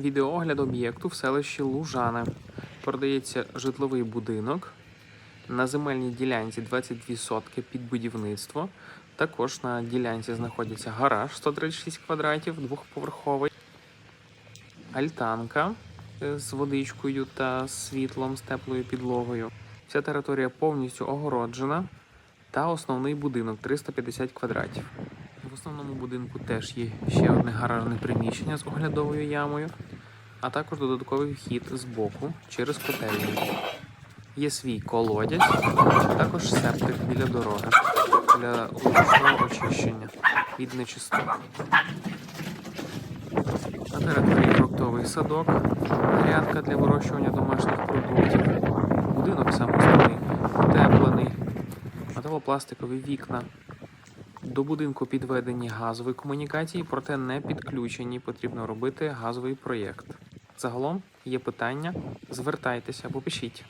Відеоогляд об'єкту в селищі Лужане. Продається житловий будинок. На земельній ділянці 22 сотки під будівництво. Також на ділянці знаходиться гараж 136 квадратів, двохповерховий, альтанка з водичкою та світлом з теплою підлогою. Вся територія повністю огороджена та основний будинок 350 квадратів. В основному будинку теж є ще одне гаражне приміщення з оглядовою ямою, а також додатковий вхід з боку через котельню. Є свій колодязь, також септик біля дороги для ручного очищення від нечистот. На території фруктовий садок, грядка для вирощування домашніх продуктів. Будинок сам основний, утеплений, металопластикові вікна. До будинку підведені газові комунікації, проте не підключені. Потрібно робити газовий проєкт. Загалом є питання, звертайтеся або пишіть.